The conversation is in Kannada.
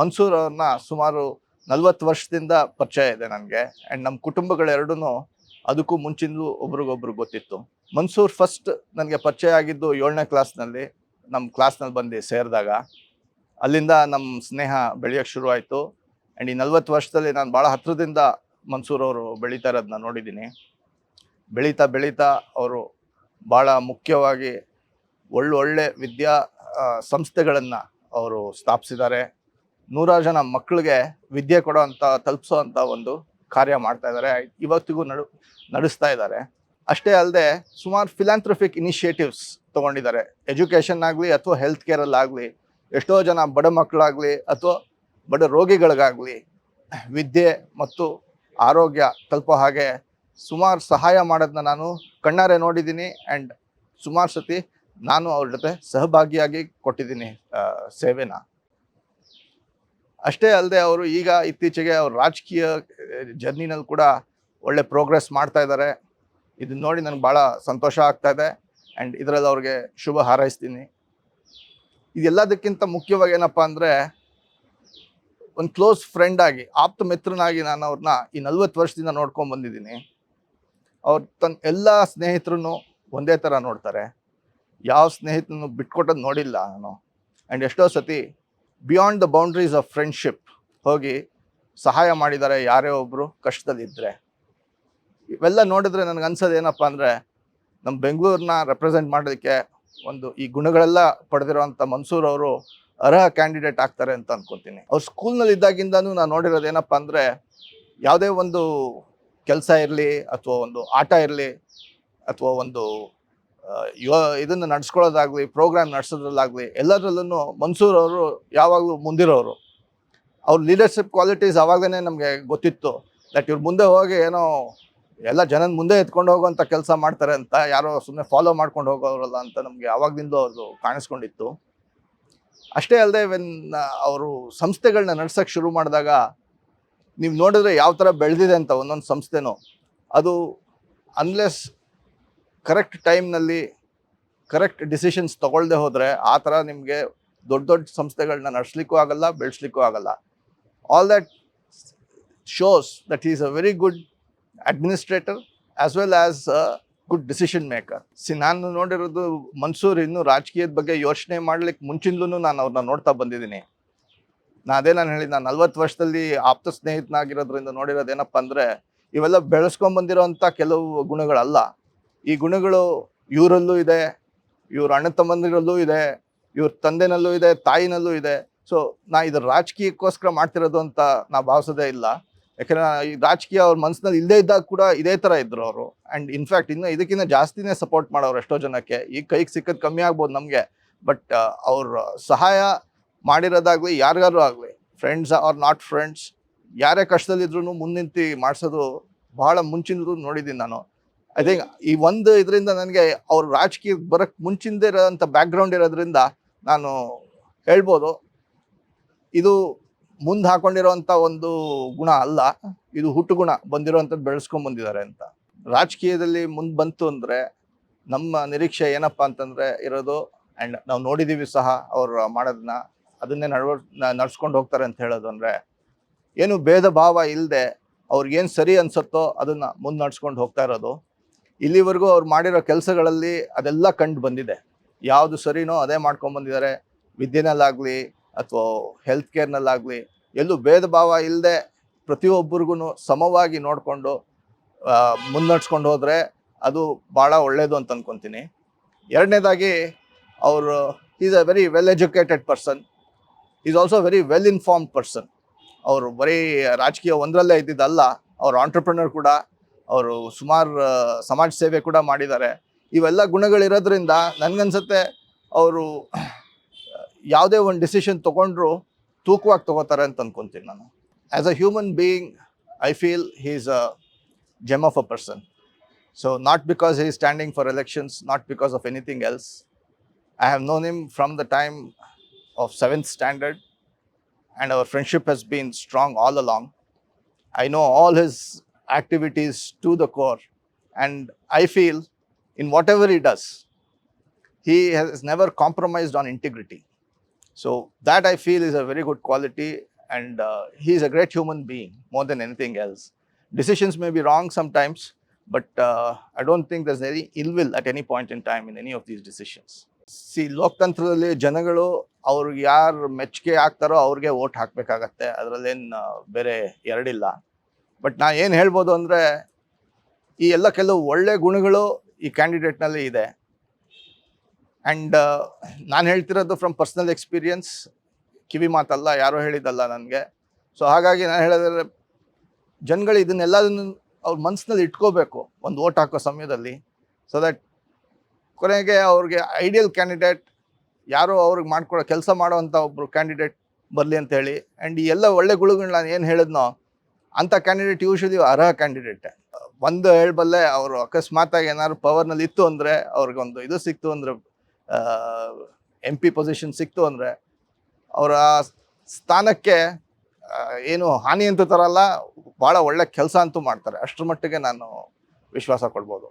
ಮನ್ಸೂರ್ ಅವ್ರನ್ನ ಸುಮಾರು ನಲ್ವತ್ತು ವರ್ಷದಿಂದ ಪರಿಚಯ ಇದೆ ನನಗೆ. ಆ್ಯಂಡ್ ನಮ್ಮ ಕುಟುಂಬಗಳೆರಡೂ ಅದಕ್ಕೂ ಮುಂಚಿಂದಲೂ ಒಬ್ರಿಗೊಬ್ರು ಗೊತ್ತಿತ್ತು. ಮನ್ಸೂರ್ ಫಸ್ಟ್ ನನಗೆ ಪರಿಚಯ ಆಗಿದ್ದು ಏಳನೇ ಕ್ಲಾಸ್ನಲ್ಲಿ ನಮ್ಮ ಕ್ಲಾಸ್ನಲ್ಲಿ ಬಂದು ಸೇರಿದಾಗ. ಅಲ್ಲಿಂದ ನಮ್ಮ ಸ್ನೇಹ ಬೆಳೆಯೋಕ್ಕೆ ಶುರು ಆಯಿತು ಆ್ಯಂಡ್ ಈ ನಲ್ವತ್ತು ವರ್ಷದಲ್ಲಿ ನಾನು ಭಾಳ ಹತ್ತಿರದಿಂದ ಮನ್ಸೂರ್ ಅವರು ಬೆಳೀತಾ ಇರೋದನ್ನ ನೋಡಿದ್ದೀನಿ. ಬೆಳೀತಾ ಬೆಳೀತಾ ಅವರು ಭಾಳ ಮುಖ್ಯವಾಗಿ ಒಳ್ಳೊಳ್ಳೆ ವಿದ್ಯಾ ಸಂಸ್ಥೆಗಳನ್ನು ಅವರು ಸ್ಥಾಪಿಸಿದ್ದಾರೆ. ನೂರಾರು ಜನ ಮಕ್ಕಳಿಗೆ ವಿದ್ಯೆ ಕೊಡೋ ಅಂಥ ತಲುಪಿಸೋ ಅಂಥ ಒಂದು ಕಾರ್ಯ ಮಾಡ್ತಾ ಇದ್ದಾರೆ. ಇವತ್ತಿಗೂ ನಡು, ನಡೆಸ್ತಾ ಇದ್ದಾರೆ. ಅಷ್ಟೇ ಅಲ್ಲದೆ ಸುಮಾರು ಫಿಲಾಂಥ್ರಫಿಕ್ ಇನಿಷಿಯೇಟಿವ್ಸ್ ತೊಗೊಂಡಿದ್ದಾರೆ. ಎಜುಕೇಷನ್ ಆಗಲಿ ಅಥವಾ ಹೆಲ್ತ್ ಕೇರಲ್ಲಾಗಲಿ ಎಷ್ಟೋ ಜನ ಬಡ ಮಕ್ಕಳಾಗಲಿ ಅಥವಾ ಬಡ ರೋಗಿಗಳಿಗಾಗಲಿ ವಿದ್ಯೆ ಮತ್ತು ಆರೋಗ್ಯ ತಲುಪೋ ಹಾಗೆ ಸುಮಾರು ಸಹಾಯ ಮಾಡೋದನ್ನ ನಾನು ಕಣ್ಣಾರೆ ನೋಡಿದ್ದೀನಿ ಆ್ಯಂಡ್ ಸುಮಾರು ಸತಿ ನಾನು ಅವ್ರ ಜೊತೆ ಸಹಭಾಗಿಯಾಗಿ ಕೊಟ್ಟಿದ್ದೀನಿ ಸೇವೆನ. ಅಷ್ಟೇ ಅಲ್ಲದೆ ಅವರು ಈಗ ಇತ್ತೀಚೆಗೆ ಅವ್ರ ರಾಜಕೀಯ ಜರ್ನಿನಲ್ಲಿ ಕೂಡ ಒಳ್ಳೆ ಪ್ರೋಗ್ರೆಸ್ ಮಾಡ್ತಾ ಇದ್ದಾರೆ. ಇದನ್ನ ನೋಡಿ ನನಗೆ ಭಾಳ ಸಂತೋಷ ಆಗ್ತಾ ಇದೆ. ಆ್ಯಂಡ್ ಇದರಲ್ಲಿ ಅವ್ರಿಗೆ ಶುಭ ಹಾರೈಸ್ತೀನಿ. ಇದೆಲ್ಲದಕ್ಕಿಂತ ಮುಖ್ಯವಾಗಿ ಏನಪ್ಪ ಅಂದರೆ, ಒಂದು ಕ್ಲೋಸ್ ಫ್ರೆಂಡ್ ಆಗಿ, ಆಪ್ತ ಮಿತ್ರನಾಗಿ ನಾನು ಅವ್ರನ್ನ ಈ ನಲ್ವತ್ತು ವರ್ಷದಿಂದ ನೋಡ್ಕೊಂಡು ಬಂದಿದ್ದೀನಿ. ಅವ್ರು ತನ್ನ ಎಲ್ಲ ಸ್ನೇಹಿತರನ್ನು ಒಂದೇ ಥರ ನೋಡ್ತಾರೆ. ಯಾವ ಸ್ನೇಹಿತನೂ ಬಿಟ್ಕೊಟ್ಟದ್ದು ನೋಡಿಲ್ಲ ನಾನು. ಆ್ಯಂಡ್ ಎಷ್ಟೋ ಸತಿ beyond the boundaries of friendship ಹೋಗಿ ಸಹಾಯ ಮಾಡಿದ್ದಾರೆ ಯಾರೇ ಒಬ್ಬರು ಕಷ್ಟದಲ್ಲಿದ್ದರೆ ಇವೆಲ್ಲ ನೋಡಿದ್ರೆ ನನಗೆ ಅನ್ಸೋದು ಏನಪ್ಪ ಅಂದರೆ ನಮ್ಮ ಬೆಂಗಳೂರನ್ನ ರೆಪ್ರೆಸೆಂಟ್ ಮಾಡೋದಕ್ಕೆ ಒಂದು ಈ ಗುಣಗಳೆಲ್ಲ ಪಡೆದಿರುವಂಥ ಮನ್ಸೂರ್ ಅವರು ಅರ್ಹ ಕ್ಯಾಂಡಿಡೇಟ್ ಆಗ್ತಾರೆ ಅಂತ ಅಂದ್ಕೊತೀನಿ ಅವ್ರು ಸ್ಕೂಲ್ನಲ್ಲಿ ಇದ್ದಾಗಿಂದನೂ ನಾನು ನೋಡಿರೋದು ಏನಪ್ಪ ಅಂದರೆ, ಯಾವುದೇ ಒಂದು ಕೆಲಸ ಇರಲಿ ಅಥವಾ ಒಂದು ಆಟ ಇರಲಿ ಅಥವಾ ಒಂದು ಯೋ ಇದನ್ನು ನಡೆಸ್ಕೊಳ್ಳೋದಾಗಲಿ ಪ್ರೋಗ್ರಾಮ್ ನಡೆಸೋದ್ರಲ್ಲಾಗಲಿ ಎಲ್ಲದರಲ್ಲೂ ಮನ್ಸೂರ್ ಅವರು ಯಾವಾಗಲೂ ಮುಂದಿರೋರು. ಅವ್ರ ಲೀಡರ್ಶಿಪ್ ಕ್ವಾಲಿಟೀಸ್ ಆವಾಗಲೇ ನಮಗೆ ಗೊತ್ತಿತ್ತು ದಟ್ ಇವ್ರು ಮುಂದೆ ಹೋಗಿ ಏನೋ ಎಲ್ಲ ಜನನ ಮುಂದೆ ಎತ್ಕೊಂಡು ಹೋಗುವಂಥ ಕೆಲಸ ಮಾಡ್ತಾರೆ ಅಂತ ಯಾರೋ ಸುಮ್ಮನೆ ಫಾಲೋ ಮಾಡ್ಕೊಂಡು ಹೋಗೋರಲ್ಲ ಅಂತ ನಮಗೆ ಆವಾಗಿಂದ ಅವ್ರದ್ದು ಕಾಣಿಸ್ಕೊಂಡಿತ್ತು. ಅಷ್ಟೇ ಅಲ್ಲದೆ ವೆನ್ ಅವರು ಸಂಸ್ಥೆಗಳನ್ನ ನಡ್ಸೋಕ್ಕೆ ಶುರು ಮಾಡಿದಾಗ ನೀವು ನೋಡಿದ್ರೆ ಯಾವ ಥರ ಬೆಳೆದಿದೆ ಅಂತ ಒಂದೊಂದು ಸಂಸ್ಥೆನೂ. ಅದು ಅನ್ಲೆಸ್ ಕರೆಕ್ಟ್ ಟೈಮ್ನಲ್ಲಿ ಕರೆಕ್ಟ್ ಡಿಸಿಷನ್ಸ್ ತೊಗೊಳ್ದೆ ಹೋದರೆ ಆ ಥರ ನಿಮಗೆ ದೊಡ್ಡ ದೊಡ್ಡ ಸಂಸ್ಥೆಗಳನ್ನ ನಡೆಸ್ಲಿಕ್ಕೂ ಆಗಲ್ಲ, ಬೆಳೆಸ್ಲಿಕ್ಕೂ ಆಗಲ್ಲ. All that shows that is a very good administrator as well as a good decision maker C ನಾನು ನೋಡಿರೋದು ಮನ್ಸೂರ್ ಇನ್ನು ರಾಜಕೀಯದ ಬಗ್ಗೆ ಯೋಚನೆ ಮಾಡ್ಲಿಕ್ಕೆ ಮುಂಚಿಂದಲೂ ನಾನು ಅವ್ರನ್ನ ನೋಡ್ತಾ ಬಂದಿದ್ದೀನಿ. ನಾ ಅದೇ ನಾನು ಹೇಳಿದ, ನಾನು ನಲ್ವತ್ತು ವರ್ಷದಲ್ಲಿ ಆಪ್ತ ಸ್ನೇಹಿತನಾಗಿರೋದ್ರಿಂದ ನೋಡಿರೋದೇನಪ್ಪ ಅಂದರೆ ಇವೆಲ್ಲ ಬೆಳೆಸ್ಕೊಂಬಂದಿರೋಂಥ ಕೆಲವು ಗುಣಗಳಲ್ಲ. ಈ ಗುಣಗಳು ಇವರಲ್ಲೂ ಇದೆ, ಇವ್ರ ಅಣ್ಣ ತಮ್ಮಂದಿರಲ್ಲೂ ಇದೆ, ಇವ್ರ ತಂದೆನಲ್ಲೂ ಇದೆ, ತಾಯಿನಲ್ಲೂ ಇದೆ. ಸೊ ನಾ ಇದು ರಾಜಕೀಯಕ್ಕೋಸ್ಕರ ಮಾಡ್ತಿರೋದು ಅಂತ ನಾ ಭಾವಿಸೋದೇ ಇಲ್ಲ. ಯಾಕಂದ್ರೆ ಈ ರಾಜಕೀಯ ಅವ್ರ ಮನಸ್ಸಿನಲ್ಲಿ ಇಲ್ಲದೇ ಇದ್ದಾಗ ಕೂಡ ಇದೇ ಥರ ಇದ್ರು ಅವರು. ಆ್ಯಂಡ್ ಇನ್ಫ್ಯಾಕ್ಟ್ ಇನ್ನು ಇದಕ್ಕಿಂತ ಜಾಸ್ತಿನೇ ಸಪೋರ್ಟ್ ಮಾಡೋರು ಎಷ್ಟೋ ಜನಕ್ಕೆ. ಈಗ ಕೈಗೆ ಸಿಕ್ಕದ್ ಕಮ್ಮಿ ಆಗ್ಬೋದು ನಮಗೆ. ಬಟ್ ಅವ್ರ ಸಹಾಯ ಮಾಡಿರೋದಾಗ್ಲಿ ಯಾರಿಗಾರು ಆಗಲಿ ಫ್ರೆಂಡ್ಸ್ ಆರ್ ನಾಟ್ ಫ್ರೆಂಡ್ಸ್ ಯಾರೇ ಕಷ್ಟದಲ್ಲಿದ್ರು ಮುಂದಿಂತಿ ಮಾಡಿಸೋದು ಬಹಳ ಮುಂಚಿನದು ನೋಡಿದ್ದೀನಿ ನಾನು. ಐ ಥಿಂಕ್ ಈ ಒಂದು ಇದರಿಂದ ನನಗೆ ಅವ್ರ ರಾಜಕೀಯ ಬರಕ್ಕೆ ಮುಂಚಿಂದ ಇರೋಂಥ ಬ್ಯಾಕ್ಗ್ರೌಂಡ್ ಇರೋದ್ರಿಂದ ನಾನು ಹೇಳ್ಬೋದು. ಇದು ಮುಂದೆ ಹಾಕೊಂಡಿರೋವಂಥ ಒಂದು ಗುಣ ಅಲ್ಲ, ಇದು ಹುಟ್ಟು ಗುಣ ಬಂದಿರೋವಂಥದ್ದು ಬೆಳೆಸ್ಕೊಂಡ್ ಬಂದಿದ್ದಾರೆ ಅಂತ. ರಾಜಕೀಯದಲ್ಲಿ ಮುಂದೆ ಬಂತು ಅಂದರೆ ನಮ್ಮ ನಿರೀಕ್ಷೆ ಏನಪ್ಪ ಅಂತಂದರೆ ಇರೋದು ಆ್ಯಂಡ್ ನಾವು ನೋಡಿದ್ದೀವಿ ಸಹ ಅವರು ಮಾಡೋದನ್ನ ಅದನ್ನೇ ನಡ್ವ ನಡ್ಸ್ಕೊಂಡು ಹೋಗ್ತಾರೆ ಅಂತ ಹೇಳೋದು ಅಂದರೆ ಏನು ಭೇದ ಭಾವ ಇಲ್ಲದೆ ಅವ್ರಿಗೇನು ಸರಿ ಅನ್ಸುತ್ತೋ ಅದನ್ನು ಮುಂದೆ ನಡ್ಸ್ಕೊಂಡು ಹೋಗ್ತಾ ಇರೋದು. ಇಲ್ಲಿವರೆಗೂ ಅವ್ರು ಮಾಡಿರೋ ಕೆಲಸಗಳಲ್ಲಿ ಅದೆಲ್ಲ ಕಂಡು ಬಂದಿದೆ. ಯಾವುದು ಸರಿನೋ ಅದೇ ಮಾಡ್ಕೊಂಡು ಬಂದಿದ್ದಾರೆ. ವಿದ್ಯೆನಲ್ಲಾಗಲಿ ಅಥವಾ ಹೆಲ್ತ್ ಕೇರ್ನಲ್ಲಾಗಲಿ ಎಲ್ಲೂ ಭೇದ ಭಾವ ಇಲ್ಲದೆ ಪ್ರತಿಯೊಬ್ಬರಿಗೂ ಸಮವಾಗಿ ನೋಡಿಕೊಂಡು ಮುನ್ನಡ್ಸ್ಕೊಂಡು ಹೋದರೆ ಅದು ಭಾಳ ಒಳ್ಳೆಯದು ಅಂತ ಅಂದ್ಕೊತೀನಿ ಎರಡನೇದಾಗಿ ಅವರು is a very well educated person is also very well informed person ಅವರು ಬರೀ ರಾಜಕೀಯ ಒಂದರಲ್ಲೇ ಇದ್ದಿದ್ದಲ್ಲ, ಅವ್ರ ಆಂಟ್ರಪ್ರಿನರ್ ಕೂಡ. ಅವರು ಸುಮಾರು ಸಮಾಜ ಸೇವೆ ಕೂಡ ಮಾಡಿದ್ದಾರೆ. ಇವೆಲ್ಲ ಗುಣಗಳಿರೋದ್ರಿಂದ ನನಗನ್ಸುತ್ತೆ ಅವರು ಯಾವುದೇ ಒಂದು ಡಿಸಿಷನ್ ತೊಗೊಂಡ್ರು ತೂಕವಾಗಿ ತೊಗೋತಾರೆ ಅಂತ ಅಂದ್ಕೊತೀನಿ ನಾನು. As a human being I feel he is a gem of a person so not because he standing for elections not because of anything else I have known him from the time of seventh standard and our friendship has been strong all along I know all his activities to the core, and I feel in whatever he does, he has never compromised on integrity. So, that I feel is a very good quality, and he is a great human being more than anything else decisions may be wrong sometimes but I don't think there's any ill will at any point in time in any of these decisions C ಲೋಕತಂತ್ರದಲ್ಲಿ ಜನಗಳು ಅವ್ರಿಗೆ ಯಾರು ಮೆಚ್ಚುಗೆ ಆಗ್ತಾರೋ ಅವ್ರಿಗೆ ಓಟ್ ಹಾಕಬೇಕಾಗತ್ತೆ ಅದರಲ್ಲೇನು ಬೇರೆ ಎರಡಿಲ್ಲ ಬಟ್ ನಾ ಏನು ಹೇಳ್ಬೋದು ಅಂದರೆ, ಈ ಎಲ್ಲ ಕೆಲವು ಒಳ್ಳೆಯ ಗುಣಗಳು ಈ ಕ್ಯಾಂಡಿಡೇಟ್ನಲ್ಲಿ ಇದೆ. ಆ್ಯಂಡ್ ನಾನು ಹೇಳ್ತಿರೋದು ಫ್ರಮ್ ಪರ್ಸ್ನಲ್ ಎಕ್ಸ್ಪೀರಿಯನ್ಸ್ ಕಿವಿ ಮಾತಲ್ಲ, ಯಾರೋ ಹೇಳಿದ್ದಲ್ಲ ನನಗೆ. ಸೊ ಹಾಗಾಗಿ ನಾನು ಹೇಳಿದ್ರೆ ಜನಗಳು ಇದನ್ನೆಲ್ಲದನ್ನು ಅವ್ರ ಮನಸ್ಸಿನಲ್ಲಿ ಇಟ್ಕೋಬೇಕು, ಒಂದು ಓಟ್ ಹಾಕೋ ಸಮಯದಲ್ಲಿ. ಸೊ ದಟ್ ಕೊನೆಗೆ ಅವ್ರಿಗೆ ಐಡಿಯಲ್ ಕ್ಯಾಂಡಿಡೇಟ್ ಯಾರೋ ಅವ್ರಿಗೆ ಮಾಡ್ಕೊಡೋ, ಕೆಲಸ ಮಾಡೋವಂಥ ಒಬ್ಬರು ಕ್ಯಾಂಡಿಡೇಟ್ ಬರಲಿ ಅಂತ ಹೇಳಿ. ಆ್ಯಂಡ್ ಈ ಎಲ್ಲ ಒಳ್ಳೆ ಗುಳುಗಳು ನಾನು ಏನು ಹೇಳಿದ್ನೋ ಅಂಥ ಕ್ಯಾಂಡಿಡೇಟ್ ಯೂಶಲಿ ಅರ್ಹ ಕ್ಯಾಂಡಿಡೇಟ್ ಒಂದು ಹೇಳ್ಬಲ್ಲೆ ಅವರು ಅಕಸ್ಮಾತಾಗಿ ಏನಾದ್ರು ಪವರ್ನಲ್ಲಿ ಇತ್ತು ಅಂದರೆ ಅವ್ರಿಗೊಂದು ಇದು ಸಿಕ್ತು ಅಂದರೆ ಎಂ ಪಿ ಪೊಸಿಷನ್ ಸಿಕ್ತು ಅಂದರೆ ಅವರ ಸ್ಥಾನಕ್ಕೆ ಏನು ಹಾನಿ ಅಂತ ತರಲ್ಲ ಭಾಳ ಒಳ್ಳೆ ಕೆಲಸ ಅಂತೂ ಮಾಡ್ತಾರೆ. ಅಷ್ಟರ ಮಟ್ಟಿಗೆ ನಾನು ವಿಶ್ವಾಸ ಕೊಡ್ಬೋದು.